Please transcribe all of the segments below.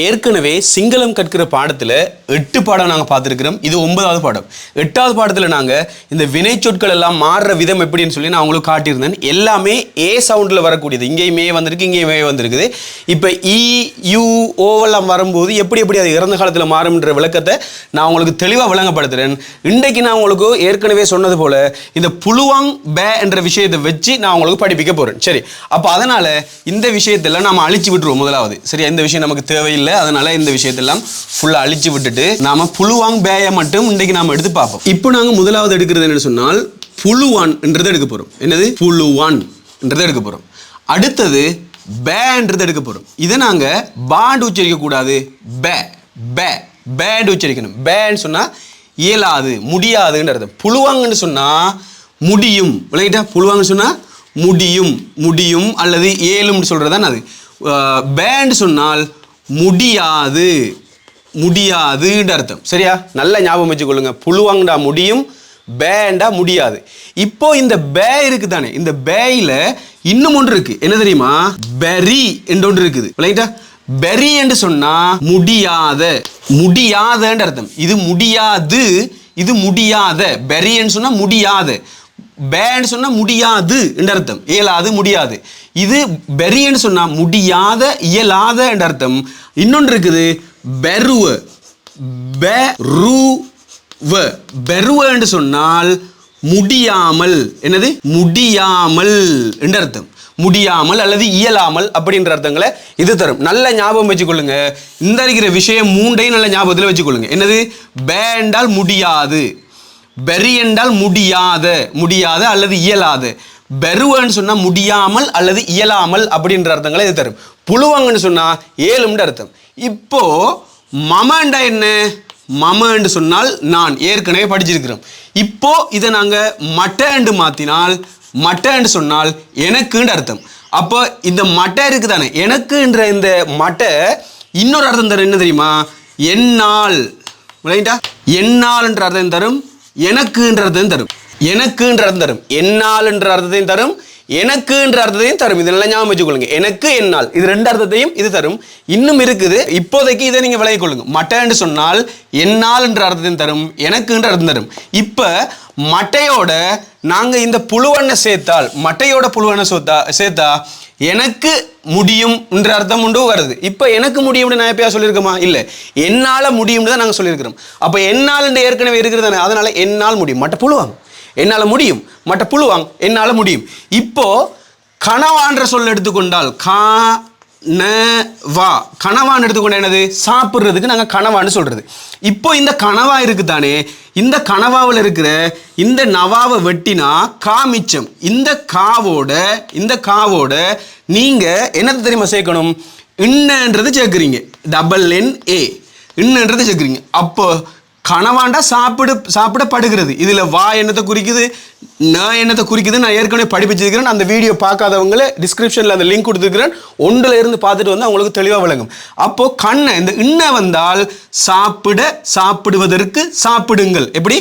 ஏற்கனவே சிங்களம் கற்கிற பாடத்தில் எட்டு பாடம் நாங்கள் பார்த்துருக்கிறோம். இது ஒன்பதாவது பாடம். எட்டாவது பாடத்தில் நாங்கள் இந்த வினை சொற்கள் எல்லாம் மாறுற விதம் எப்படின்னு சொல்லி நான் உங்களுக்கு காட்டியிருந்தேன். எல்லாமே ஏ சவுண்டில் வரக்கூடியது. இங்கேயும் மே வந்திருக்கு இங்கேயும் மே வந்திருக்குது. இப்போ இ e, யூ ஓவெல்லாம் வரும்போது எப்படி எப்படி அது இறந்த காலத்தில் மாறும்ன்ற விளக்கத்தை நான் உங்களுக்கு தெளிவாக விளங்கப்படுத்துகிறேன் இன்றைக்கு நான் உங்களுக்கு ஏற்கனவே சொன்னது போல் இந்த புழுவாங் பே என்ற விஷயத்தை வச்சு நான் உங்களுக்கு படிப்பிக்க போகிறேன் சரி. அப்போ அதனால் இந்த விஷயத்தெல்லாம் நம்ம அழிச்சு விட்டுருவோம் முதலாவது. சரியா? இந்த விஷயம் நமக்கு தேவையில்லை. அதனால இந்த விஷயத்தெல்லாம் ஃபுல்லாக அழிச்சு விட்டுட்டு நாம புழுவாங் பேயை மட்டும் இன்றைக்கு நாம எடுத்து பார்ப்போம். இப்போ நாங்கள் முதலாவது எடுக்கிறது என்னன்னு சொன்னால் புழுவான்ன்றதை எடுக்க போகிறோம் என்னது? புழுவான்ன்றதை எடுக்க போகிறோம் அடுத்தது பேன்றதை எடுக்க போகிறோம் இதை நாங்கள் பாண்டு உச்சரிக்க கூடாது. பே பே பேண்டு உச்சரிக்கணும். பேன்னு சொன்னால் இயலாது முடியாதுன்ற அர்த்தம். புழுவாங்கன்னு சொன்னால் முடியும். விளையிட்டா புழுவாங்கன்னு சொன்னால் முடியும். முடியும் அல்லது ஏழும்னு சொல்கிறது தான் அது பேண்ட் சொன்னால் முடியாது. முடியாதுன்ற அர்த்தம். சரியா? நல்ல ஞாபகம் வச்சுக்கொள்ளுங்க. புழுவாங்கடா முடியும் பேண்டா முடியாது. இப்போ இந்த பே இருக்கு தானே இந்த பேயில இன்னும் ஒன்று இருக்கு. என்ன தெரியுமா? பெரி என்று ஒன்று இருக்குது. விளங்கிட்டா? பெரி என்று சொன்னா முடியாத. முடியாதன்ற அர்த்தம். இது முடியாது இது முடியாத. பெரியன்னு சொன்னா முடியாத. பேன்னு சொன்னால் முடியாது என்ற அர்த்தம். இயலாது முடியாது. இது பெரியன்னு சொன்னால் முடியாத இயலாத என்ற அர்த்தம். இன்னொன்று இருக்குது பெருவ பெருவ பெருவ என்று சொன்னால் முடியாமல். என்னது? முடியாமல் என்ற அர்த்தம். முடியாமல் அல்லது இயலாமல் அப்படின்ற அர்த்தங்களை இது தரும். நல்ல ஞாபகம் வச்சுக்கொள்ளுங்க. இந்த இருக்கிற விஷயம் மூண்டையும் நல்ல ஞாபகத்தில் வச்சுக்கொள்ளுங்க. என்னது? பேண்டால் முடியாது. பெரி என்றால் முடியாத முடியாத அல்லது இயலாது. பெருவன்னு சொன்னால் முடியாமல் அல்லது இயலாமல் அப்படின்ற அர்த்தங்களை இது தரும். புழுவங்கன்னு சொன்னால் ஏழும்ன்ற அர்த்தம். இப்போ மமண்டா என்ன? மமன்னு சொன்னால் நான் ஏற்கனவே படிச்சிருக்கிறோம். இப்போ இதை நாங்கள் மட்டன்னு மாற்றினால் மட்டன்னு சொன்னால் எனக்குன்ற அர்த்தம். அப்போ இந்த மட்டை இருக்கு தானே எனக்குன்ற இந்த மட்டை இன்னொரு அர்த்தம் தரும். என்ன தெரியுமா? என்னால். விளங்கிட்டா? என்னால்ன்ற அர்த்தம் தரும். எனக்குன்றதையும் அர்த்தம் தரும். எனக்குன்ற அர்த்தம் தரும். என்னால்ன்ற அர்த்தத்தையும் தரும். எனக்குன்ற அர்த்தத்தையும் தரும். இதெல்லாம் ஞாபகம் வச்சுக்கொள்ளுங்க. எனக்கு என்னால். இது ரெண்டு அர்த்தத்தையும் இது தரும். இன்னும் இருக்குது. இப்போதைக்கு இதை நீங்க விளங்கிக் கொள்ளுங்க. மட்டைன்னு சொன்னால் என்னால்ன்ற அர்த்தத்தையும் தரும். எனக்குன்ற அர்த்தம் தரும். இப்போ மட்டையோட நாங்க இந்த புழுவண்ணை சேர்த்தால் மட்டையோட புழுவண்ணை சேர்த்தா சேர்த்தா எனக்கு முடியும் என்ற அர்த்தம் உண்டு வருது. இப்போ எனக்கு முடியும்னு நான் எப்பயா சொல்லியிருக்கோமா? இல்லை. என்னால் முடியும்னு தான் நாங்கள் சொல்லியிருக்கிறோம். அப்போ என்னால் ஏற்கனவே இருக்கிறது தானே. என்னால் முடியும். மட்ட புழுவாங்க என்னால் முடியும். மட்ட புழுவாங்க என்னால் முடியும். இப்போது கனவான்ற சொல் எடுத்துக்கொண்டால் கா ந வா. கனவான்னு எடுத்துக்கொண்ட என்னது? சாப்பிட்றதுக்கு நாங்கள் கனவான்னு சொல்கிறது இப்போ இந்த கனவா இருக்கு தானே? இந்த கனவாவில் இருக்கிற இந்த நவாவை வெட்டினா கா மிச்சம். இந்த காவோட இந்த காவோட நீங்கள் என்னது தெரியுமா சேர்க்கணும்? இன்னன்றது சேர்க்குறீங்க. Double N A. இன்னன்றது சேர்க்குறீங்க. அப்போ கனவாண்டா சாப்பிடு சாப்பிடப்படுகிறது. இதில் வா என்னத்தை குறிக்குது நான் என்னத்தை குறிக்குது நான் ஏற்கனவே படிப்பிச்சிருக்கிறேன். அந்த வீடியோ பார்க்காதவங்கள டிஸ்கிரிப்ஷனில் அந்த லிங்க் கொடுத்துருக்கிறேன். ஒன்றில் இருந்து பார்த்துட்டு வந்து அவங்களுக்கு தெளிவாக விளங்கும். அப்போது கண்ணை இந்த இன்ன வந்தால் சாப்பிட சாப்பிடுவதற்கு சாப்பிடுங்கள். எப்படி?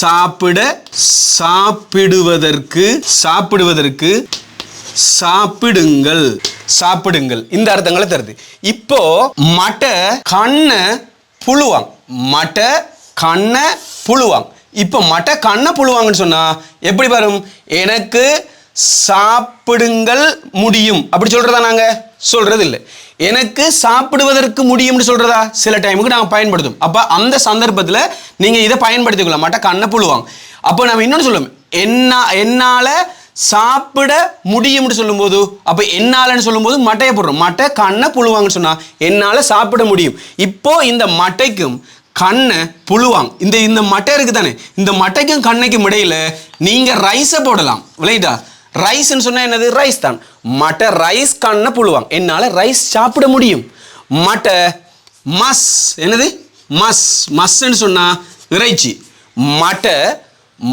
சாப்பிட சாப்பிடுவதற்கு சாப்பிடுவதற்கு சாப்பிடுங்கள். சாப்பிடுங்கள். இந்த அர்த்தங்களை தருது. இப்போ மட்டை கண்ணை புழுவாங்க மட்டை கண்ணை புழுவாங்க. இப்போ மட்டை கண்ணை புழுவாங்கன்னு சொன்னால் எப்படி வரும் எனக்கு சாப்பிடுங்கள் முடியும். அப்படி சொல்கிறதா நாங்கள் சொல்கிறது இல்லை எனக்கு சாப்பிடுவதற்கு முடியும்னு சொல்கிறதா சில டைமுக்கு நாங்கள் பயன்படுத்தும் அப்போ அந்த சந்தர்ப்பத்தில் நீங்கள் இதை பயன்படுத்திக்கலாம் மட்டை கண்ணை புழுவாங்க. அப்போ நம்ம இன்னொன்று சொல்லுவோம். என்ன என்னால் சாப்பிட முடியும்னு சொல்லும்போது அப்போ என்னாலன்னு சொல்லும்போது மட்டையை போடுறோம். மட்டை கண்ணை புழுவாங்கன்னு சொன்னால் என்னால் சாப்பிட முடியும். இப்போது இந்த மட்டைக்கும் கண்ணை புழுவாங்க. இந்த இந்த மட்டை இருக்கு தானே இந்த மட்டைக்கும் கண்ணைக்கும் இடையில நீங்க ரைஸை போடலாம். விளையாட்டா ரைஸ்ன்னு சொன்னா என்னது? ரைஸ் தான். மட்டை ரைஸ் கண்ணை புழுவாங்க. என்னால ரைஸ் சாப்பிட முடியும். மட்டை மஸ். என்னது? மஸ். மஸ்ன்னு சொன்னா இறைச்சி. மட்டை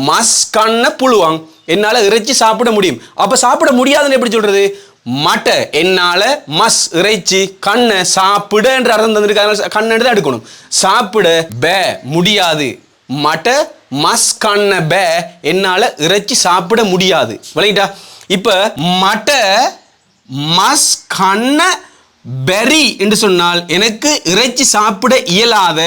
மஸ் கண்ணை புழுவாங்க. என்னால இறைச்சி சாப்பிட முடியும். அப்ப சாப்பிட முடியாதுன்னு எப்படி சொல்றது? மட்டை என்னால மஸ் இறைச்சி கண்ணை சாப்பிட என்ற அர்த்தம் தந்திருக்காங்க. கண்ணை தான் எடுக்கணும் சாப்பிட பே முடியாது. மட்டை மஸ் கண்ணை பே என்னால இறைச்சி சாப்பிட முடியாது. விளங்கிட்டா? இப்ப மட்டை மஸ் கண்ணை பெரி என்று சொன்னால் எனக்கு இறைச்சி சாப்பிட இயலாத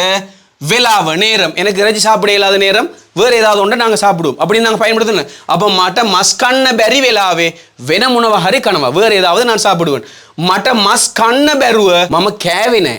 வெலாவ நேரம். எனக்கு இறைச்சி சாப்பிட இல்லாத நேரம் வேறு ஏதாவது ஒன்றை நாங்கள் சாப்பிடுவோம். அப்படின்னு நாங்கள் பயன்படுத்தணும். அப்போ மட்ட மஸ்கண்ண பெரி விழாவே வென உணவ ஹரி கணவா வேறு ஏதாவது நான் சாப்பிடுவேன். மட்ட மஸ்கண்ண பெருவ மம கேவினே.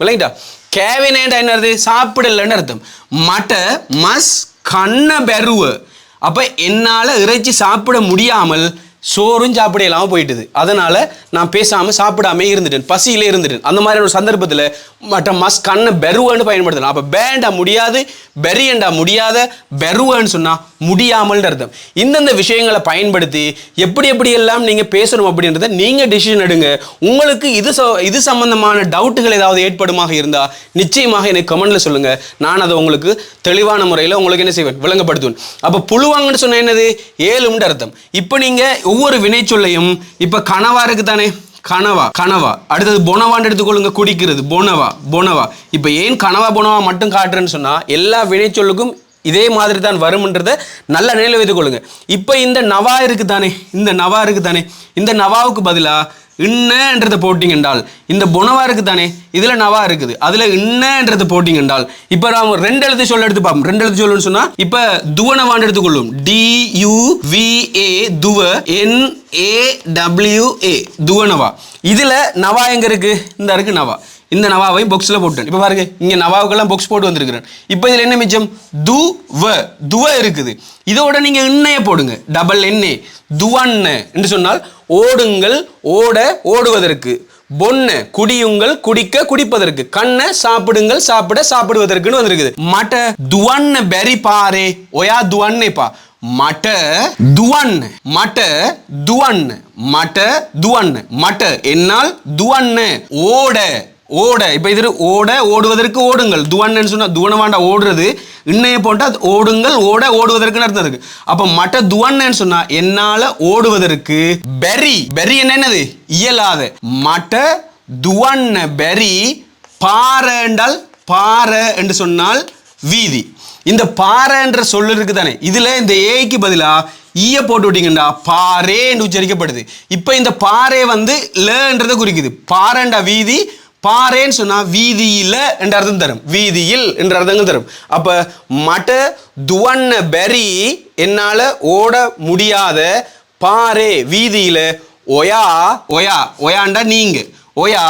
விளங்கிட்டா? கேவினேண்டா என்னது சாப்பிடலன்னு அர்த்தம். மட்ட மஸ் கண்ண பெருவ அப்போ என்னால் இறைச்சி சாப்பிட முடியாமல் சோறும் சாப்பிட இல்லாமல் போயிட்டுது. அதனால நான் பேசாமல் சாப்பிடாம இருந்துட்டேன். பசியிலே இருந்துட்டேன். அந்த மாதிரி ஒரு சந்தர்ப்பத்தில் மற்ற மஸ் கண்ணை பெருவன்னு பயன்படுத்தலாம். அப்போ பேண்டா முடியாது பெரியண்டா முடியாத பெருவன்னு சொன்னால் முடியாமல்னு அர்த்தம். இந்தந்த விஷயங்களை பயன்படுத்தி எப்படி எப்படி எல்லாம் நீங்கள் பேசணும் அப்படின்றத நீங்கள் டிசிஷன் எடுங்க. உங்களுக்கு இது ச- இது சம்பந்தமான டவுட்டுகள் ஏதாவது ஏற்படுமாக இருந்தால் நிச்சயமாக எனக்கு கமெண்ட்ல சொல்லுங்க. நான் அதை உங்களுக்கு தெளிவான முறையில் உங்களுக்கு என்ன செய்வேன்? விளங்கப்படுத்துவேன். அப்போ புழுவாங்கன்னு சொன்ன என்னது? ஏழும்னு அர்த்தம். இப்போ நீங்கள் ஒவ்வொரு வினைச்சொல்லையும் இப்போ கனவா இருக்கு தானே கனவா கனவா. அடுத்தது பொனவான்னு எடுத்துக்கொள்ளுங்க குடிக்கிறது. பொனவா பொனவா. இப்போ ஏன் கனவா பொனவா மட்டும் காட்டுறேன்னு சொன்னா எல்லா வினைச்சொல்லுக்கும் இதே மாதிரி தான் வரும்ன்றதை நல்ல நினைவு வைத்துக் கொள்ளுங்க. இப்போ இந்த நவா இருக்கு தானே இந்த நவா இருக்கு தானே இந்த நவாவுக்கு பதிலாக இன்னன்றதை போட்டிங்க என்றால் இந்த புனவா இருக்கு தானே இதில் நவா இருக்குது அதில் இன்னன்றதை போட்டிங்க என்றால் இப்போ நாம் ரெண்டு எழுத்து சொல்ல எடுத்து பார்ப்போம். ரெண்டு எழுத்து சொல்லுன்னு சொன்னால் இப்போ துவனவான்னு எடுத்துக்கொள்ளும் டி யூ வி ஏ துவ என் ஏ டபிள்யூ ஏ துவனவா. இதில் நவா எங்கே இருக்குது இந்த இருக்கு நவா. இந்த நவாவையும் பாக்ஸில் போட்டேன் இப்போ பாருங்க இங்கே நவாவுக்கெல்லாம் பாக்ஸ் போட்டு வந்திருக்கிறேன். இப்போ இதில் என்ன மிச்சம்? து வ துவ இருக்குது. இதோட நீங்கள் எண்ணெயை போடுங்க. டபுள் எண்ணெய். துவன்னு என்று சொன்னால் ஓடுங்கள் ஓட ஓடுவதற்கு. பொண்ணு குடியுங்கள் குடிக்க குடிப்பதற்கு. கண்ணை சாப்பிடுங்கள் சாப்பிட சாப்பிடுவதற்குன்னு வந்திருக்குது. மட்ட துவன்னு பெரி பாரே. ஒயா துவன்னே பா. மட்ட துவன் மட்ட துவன் மட்ட துவன் மட்ட என்னால் துவன்னு ஓட. ஓட இப்போ இது ஓட ஓடுவதற்கு ஓடுங்கள். துவன்னு சொன்னால் துவனவாண்டா ஓடுறது. இன்னைய போட்டால் ஓடுங்கள் ஓட ஓடுவதற்குன்னு அர்த்தம் இருக்கு. அப்போ மற்ற துவன்னு சொன்னால் என்னால் ஓடுவதற்கு பெரி. பெரி என்ன என்னது? இயலாத. மற்ற துவன்ன பெரி பாறை என்றால் பாறை என்று சொன்னால் வீதி. இந்த பாறைன்ற சொல்லு இருக்கு தானே இதில் இந்த ஏஐக்கு பதிலா e ஈய போட்டு விட்டீங்கடா பாரே என்று உச்சரிக்கப்படுது. இப்போ இந்த பாறை வந்து லன்றதை குறிக்குது. பாறைண்டா வீதி பாறேன்னு சொன்னால் வீதியில் என்ற அர்த்தம் தரும். வீதியில் என்ற அர்த்தங்கள் தரும். அப்போ மட துவண்ண பெரி என்னால் ஓட முடியாத பாரே வீதியில் ஒயா ஒயா ஒயாண்டா நீங்க. ஒயா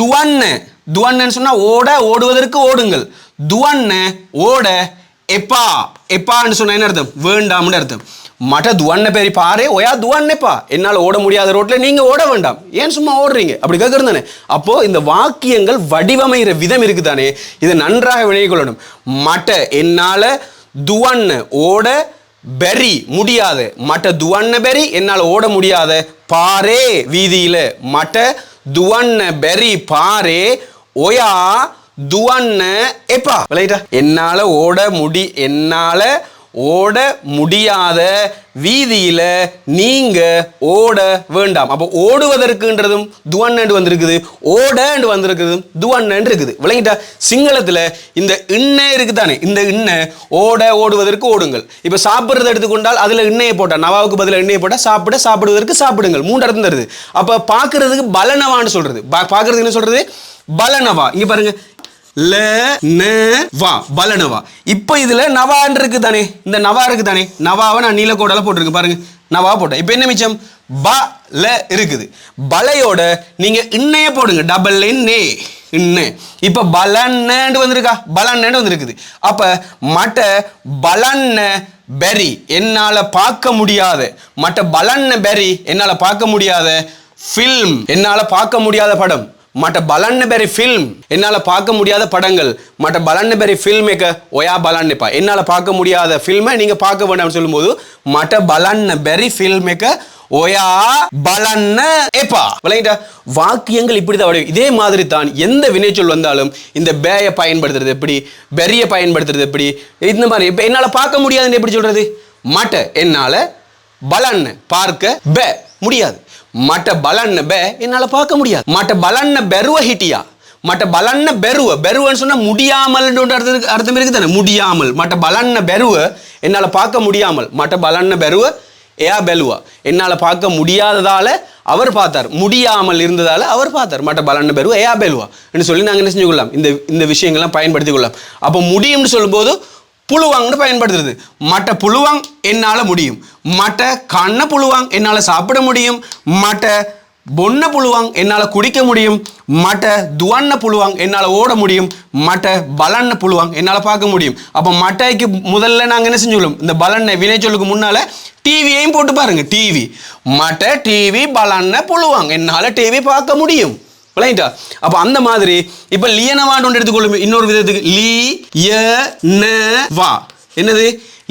துவன்னு. துவண்ணன்னு சொன்னால் ஓட ஓடுவதற்கு ஓடுங்கள். துவன்னு ஓட எப்பா. எப்பான்னு சொன்னால் என்ன அர்த்தம்? வேண்டாம்னு அர்த்தம். மட்ட துவன்ன பேரி பாரே ஒயா துவன்னேப்பா. என்னால் ஓட முடியாத ரோட்டில் நீங்கள் ஓட வேண்டாம். ஏன் சும்மா ஓடுறீங்க? அப்படி கேட்கறது தானே இந்த வாக்கியங்கள் வடிவமைகிற விதம் இருக்குதானே? இதை நன்றாக வினை கொள்ளணும். மட்ட என்னால் துவன்னு ஓட பெரி முடியாது மட்ட துவன்ன பெரி என்னால் ஓட முடியாத பாரே வீதியில். மட்ட துவண்ண பெரி பாரே ஒயா துவண்ண எப்பா. விளையிட்டா என்னால் ஓட முடி என்னால் ஓட முடியாத வீதியில நீங்க ஓட வேண்டாம். அப்போ ஓடுவதற்குன்றதும் துவன்னு வந்திருக்குது. ஓடன்னு வந்திருக்குதும் துவன்னு இருக்குது. விளங்கிட்டா சிங்களத்துல இந்த இன்ன இருக்குதானே? இந்த இன்ன ஓட ஓடுவதற்கு ஓடுங்கள். இப்போ சாப்பிட்றத எடுத்துக்கொண்டால் அதுல எண்ணெயை போட்டா நவாவுக்கு பதில் எண்ணெயை போட்டா சாப்பிட சாப்பிடுவதற்கு சாப்பிடுங்கள். மூன்று அர்த்தம் தருது அப்ப பார்க்கிறதுக்கு பலனவான்னு சொல்றது. பா- என்ன சொல்றது? பலனவா. இங்க பாருங்க. ல ந வா. பலனவா இப்போ இதில் நவான் இருக்கு தானே? இந்த நவா இருக்கு தானே? நவாவை நான் நீலக்கோடால போட்டிருக்கேன். பாருங்க. நவா போட்டேன். இப்போ என்ன மிச்சம்? ப ல இருக்குது. பலையோட நீங்க இன்னைய போடுங்க. டபுள் நே இன்னே இப்போ பலன்னு வந்திருக்கா? பலன்னு வந்திருக்குது. அப்ப மட்ட பலன்ன பெரி என்னால பார்க்க முடியாத மட்ட பலன்ன பெரி என்னால பார்க்க முடியாத ஃபில்ம் என்னால பார்க்க முடியாத படம். மற்ற பலன்னு பெரி ஃபில்ம் என்னால் பார்க்க முடியாத படங்கள். மற்ற பலன்னு பெரி ஃபில்ம் ஏக்க ஒயா பலன்னுப்பா என்னால் பார்க்க முடியாத ஃபில்மை நீங்கள் பார்க்க வேண்டாம்னு சொல்லும்போது மட்ட பலன்ன பெரி ஃபில்ம் மேக்க ஒயா பலன்ன ஏப்பா விளங்கிட்டா? வாக்கியங்கள் இப்படி தான் வடிவம். இதே மாதிரி தான் எந்த வினைச்சொல் வந்தாலும் இந்த பேயை பயன்படுத்துறது எப்படி? பெரிய பயன்படுத்துறது எப்படி? இந்த மாதிரி. இப்போ என்னால் பார்க்க முடியாதுன்னு எப்படி சொல்கிறது மட்ட என்னால் பலன் பார்க்க பே முடியாது. மட்ட பலன்ன பெ என்னால் பார்க்க முடியாது. மட்ட பலன்ன பெருவ ஹிட்டியா? மட்ட பலன்ன பெருவ பெருவன்னு சொன்னால் முடியாமல் அர்த்தம் அர்த்தம் இருக்குது தானே? முடியாமல். மட்ட பலன்ன பெருவ என்னால் பார்க்க முடியாமல். மட்ட பலன்ன பெருவ ஏயா பெலுவா? என்னால் பார்க்க முடியாததால அவர் பார்த்தார். முடியாமல் இருந்ததால் அவர் பார்த்தார். மட்ட பலன்னு பெருவா ஏயா பெலுவா? என்று சொல்லி நாங்கள் என்ன செஞ்சு கொள்ளலாம்? இந்த இந்த விஷயங்கள்லாம் பயன்படுத்திக் கொள்ளலாம். அப்போ முடியும்னு சொல்லும்போது புழுவாங்கன்னு பயன்படுத்துறது. மட்ட புழுவாங் என்னால் முடியும். மட்ட கண்ண புழுவாங் என்னால் சாப்பிட முடியும். மட்ட பொன்ன புழுவாங் என்னால் குடிக்க முடியும். மட்ட துவண்ண புழுவாங் என்னால் ஓட முடியும். மட்ட பலன்ன புழுவாங் என்னால் பார்க்க முடியும். அப்போ மட்டைக்கு முதல்ல நாங்கள் என்ன செஞ்சுக்கலாம் இந்த பலன்னை வினைச்சொல்லுக்கு முன்னால் டிவியையும் போட்டு பாருங்கள் டிவி மட்ட டிவி பலன்ன புழுவாங் என்னால் டிவி பார்க்க முடியும். விளையிட்டா அப்போ அந்த மாதிரி இப்போ லியனவான்னு ஒன்று எடுத்துக்கொள்ளும். இன்னொரு விதத்துக்கு லீ ய ந வா. என்னது?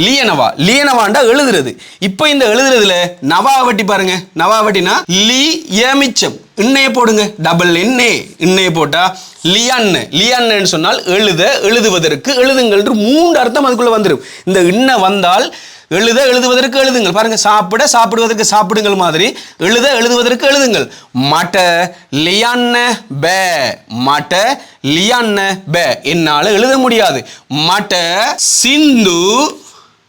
லியனவா. லியனவாண்டா எழுதுறது. இப்போ இந்த எழுதுறதுல நவா வட்டி பாருங்க. நவா வட்டினா லி ஏமிச்சம் இன்னைய போடுங்க. டபுள் எண்ணே இன்னைய போட்டா லியன்னு லியன்னு சொன்னால் எழுத எழுதுவதற்கு எழுதுங்கள் மூன்று அர்த்தம் அதுக்குள்ள வந்துடும் இந்த இன்ன வந்தால் எழுத எழுதுவதற்கு எழுதுங்கள். பாருங்க சாப்பிட சாப்பிடுவதற்கு சாப்பிடுங்கள் மாதிரி எழுத எழுதுவதற்கு எழுதுங்கள். மட்ட லியான்ன பே மட்ட லியான்ன பே. என்னால் எழுத முடியாது. மட்ட சிந்து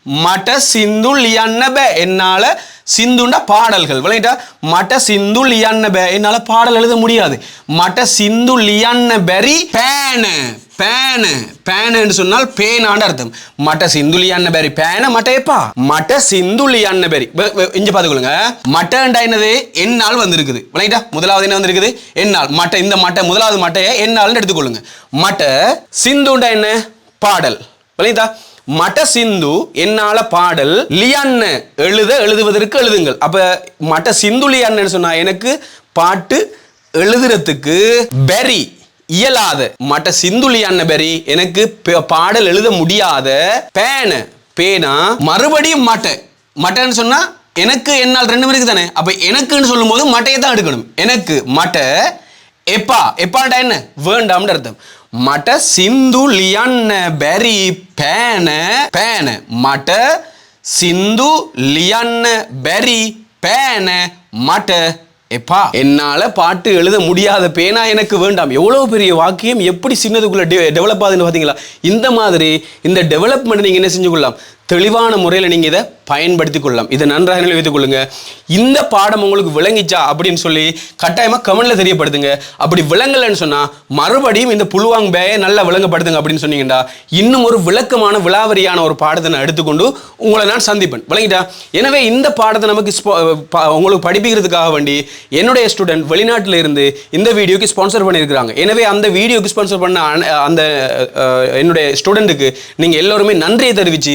மட்ட சிந்து லியான்ன என்னால் என்னால சிந்துண்டா பாடல்கள். விளையாட்டா மட்ட சிந்து லியான்ன என்னால் என்னால பாடல் எழுத முடியாது. மட்ட சிந்து லியான்ன பெரி பேனு. பேனு. பேனுன்னு சொன்னால் பேனாண்டு அர்த்தம். மட்ட சிந்துலியான்ன பேரி பேன மட்ட எப்பா? மட்ட சிந்துலியான்ன பேரி வெ- இங்க பாத்துக்கொள்ளுங்க மட்டண்டா என்னது? என்னால் வந்திருக்குது. விளையாட்டா முதலாவது என்ன வந்திருக்குது? என்னால். மட்ட இந்த மட்டை முதலாவது மட்டையை என்னால் எடுத்துக்கொள்ளுங்க. மட்ட சிந்துண்டா என்ன? பாடல். விளையாட்டா மட்ட சிந்து என்னால பாடல் லியான்னு எழுத எழுதுவதற்கு எழுதுங்கள். அப்ப மட்ட சிந்து லியான்னு சொன்னா? எனக்கு பாட்டு எழுதுறதுக்கு பெரி இயலாத. மட்ட சிந்துலியான பெரி எனக்கு பே- பாடல் எழுத முடியாத பேன பேனா மறுபடியும் மட்டை மட்டைன்னு சொன்னா எனக்கு என்னால் ரெண்டு பேருக்கு தானே? அப்ப எனக்குன்னு சொல்லும்போது மட்டையை தான் எடுக்கணும். எனக்கு மட்டை எப்பா எப்பாண்டா என்ன? வேண்டாம்னு அர்த்தம். மட்ட சிந்து லியன்ன பெரி பேன பேன. மட்ட சிந்து லியன்ன பெரி பேன மட்ட. எப்பா என்னால் பாட்டு எழுத முடியாத பேனா எனக்கு வேண்டாம். எவ்வளோ பெரிய வாக்கியம் எப்படி சின்னதுக்குள்ளே டெ டெவலப் ஆகுதுன்னு பார்த்தீங்களா? இந்த மாதிரி இந்த டெவலப்மெண்ட் நீங்கள் என்ன செஞ்சு கொள்ளலாம் தெளிவான முறையில் நீங்கள் இதை பயன்படுத்தி கொள்ளலாம். இதை நன்றாக நினைவித்துக் கொள்ளுங்க இந்த பாடம் உங்களுக்கு விளங்கிச்சா அப்படின்னு சொல்லி கட்டாயமா கமெண்ட்ல தெரியப்படுத்துங்க. அப்படி விளங்கலைன்னு சொன்னா மறுபடியும் இந்த புழுவாங் பேயை நல்லா விளங்கப்படுத்துங்க அப்படின்னு சொன்னீங்கடா இன்னும் ஒரு விளக்கமான விலாவரியான ஒரு பாடத்தை நான் எடுத்துக்கொண்டு உங்களை நான் சந்திப்பேன். விளங்கிட்டா? எனவே இந்த பாடத்தை நமக்கு உங்களுக்கு படிப்பிக்கிறதுக்காக வேண்டி என்னுடைய ஸ்டூடெண்ட் வெளிநாட்டில் இருந்து இந்த வீடியோக்கு ஸ்பான்சர் பண்ணியிருக்கிறாங்க. எனவே அந்த வீடியோக்கு ஸ்பான்சர் பண்ண அந்த என்னுடைய ஸ்டூடெண்ட்டுக்கு நீங்கள் எல்லோருமே நன்றியை தெரிவித்து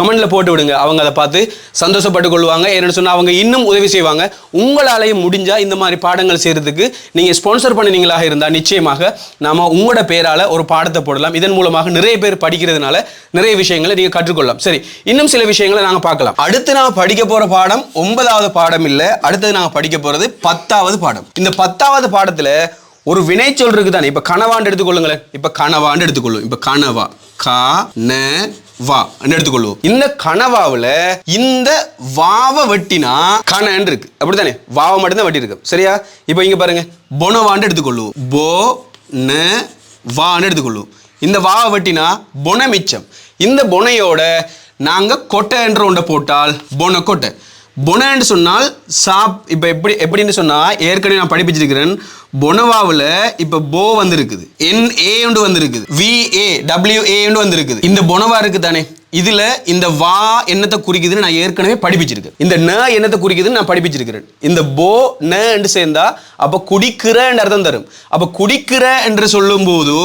கமெண்டில் போட்டு விடுங்க. அவங்க அதை பார்த்து சந்தோஷப்பட்டு கொள்வாங்க என்னன்னு சொன்னால் அவங்க இன்னும் உதவி செய்வாங்க. உங்களாலேயும் முடிஞ்சால் இந்த மாதிரி பாடங்கள் செய்யறதுக்கு நீங்கள் ஸ்பான்சர் பண்ணினீங்களாக இருந்தால் நிச்சயமாக நாம உங்களோட பேரால ஒரு பாடத்தை போடலாம். இதன் மூலமாக நிறைய பேர் படிக்கிறதுனால நிறைய விஷயங்களை நீங்கள் கற்றுக்கொள்ளலாம். சரி இன்னும் சில விஷயங்களை நாங்கள் பார்க்கலாம். அடுத்து நான் படிக்க போகிற பாடம் ஒன்பதாவது பாடம் இல்லை. அடுத்தது நாங்கள் படிக்க போறது பத்தாவது பாடம். இந்த பத்தாவது பாடத்துல ஒரு வினைச்சொல் இருக்கு தானே இப்ப கனவாண்டு எடுத்துக்கொள்ளுங்களேன். இப்ப கனவாண்டு எடுத்துக்கொள்ளும். இப்ப கனவா கா ந வா எடுத்துக்கொள்வோம் இந்த கனவாவில் இந்த வாவை வெட்டினா கணன் இருக்கு. அப்படித்தானே? வாவை மட்டும்தான் வெட்டி இருக்கு சரியா? இப்போ இங்கே பாருங்க. பொனவான்னு எடுத்துக்கொள்வோம் போ ந வான்னு எடுத்துக்கொள்வோம் இந்த வாவை வெட்டினா பொன மிச்சம். இந்த பொனையோட நாங்கள் கொட்டை என்ற ஒன்றை போட்டால் பொன கொட்டை. பொனன்னு சொன்னால் சாப் இப்போ எப்படி எப்படின்னு சொன்னால் ஏற்கனவே நான் படிப்பிச்சிருக்கிறேன். பொனவாவில் இப்போ போ வந்திருக்குது. என் ஏ வந்திருக்குது. வி ஏ டபிள்யூ ஏ வந்திருக்குது. இந்த பொனவா இருக்கு தானே இதில் இந்த வா என்னத்தை குறிக்குதுன்னு நான் ஏற்கனவே படிப்பிச்சிருக்கேன். இந்த ந என்னத்தை குறிக்குதுன்னு நான் படிப்பிச்சிருக்கிறேன். இந்த போ ந என்று சேர்ந்தா அப்போ குடிக்கிற என்ற அர்த்தம் தரும். அப்போ குடிக்கிற என்று சொல்லும்போது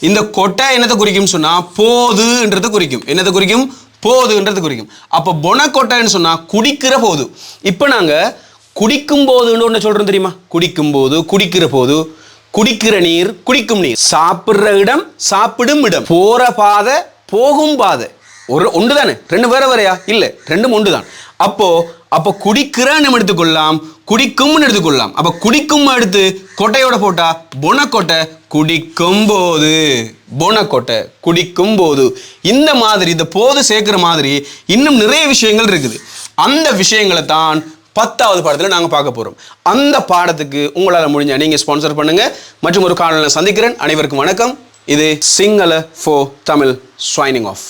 இந்த கொட்டை என்னத்தை குறிக்கும் சொன்னால் போதுன்றதை குறிக்கும். என்னத்தை குறிக்கும்? போதுன்றது குறிக்கும். அப்போ பொனக்கொட்டைன்னு சொன்னால் குடிக்கிற போது. இப்போ நாங்கள் குடிக்கும் போதுன்னு ஒன்று சொல்கிறோம் தெரியுமா? குடிக்கும் போது குடிக்கிற போது குடிக்கிற நீர் குடிக்கும் நீர். சாப்பிட்ற இடம் சாப்பிடும் இடம். போகிற பாதை போகும் பாதை. ஒரு ஒன்று தானே ரெண்டு வேற வேறையா? இல்லை ரெண்டும் ஒன்று தான் அப்போ அப்போ குடிக்கிறான்னு எடுத்துக்கொள்ளலாம் குடிக்கும்னு எடுத்துக்கொள்ளலாம். அப்போ குடிக்கும் எடுத்து கொட்டையோட போட்டா பொனக்கொட்டை குடிக்கும் போது பொனக்கொட்டை குடிக்கும் போது இந்த மாதிரி இந்த போது சேர்க்குற மாதிரி இன்னும் நிறைய விஷயங்கள் இருக்குது. அந்த விஷயங்களை தான் பத்தாவது பாடத்தில் நாங்கள் பார்க்க போகிறோம் அந்த பாடத்துக்கு உங்களால் முடிஞ்ச நீங்கள் ஸ்பான்சர் பண்ணுங்கள் மற்றும் ஒரு காலையில் சந்திக்கிறேன். அனைவருக்கும் வணக்கம். இது சிங்கள ஃபோ தமிழ் ஸ்வைனிங் ஆஃப்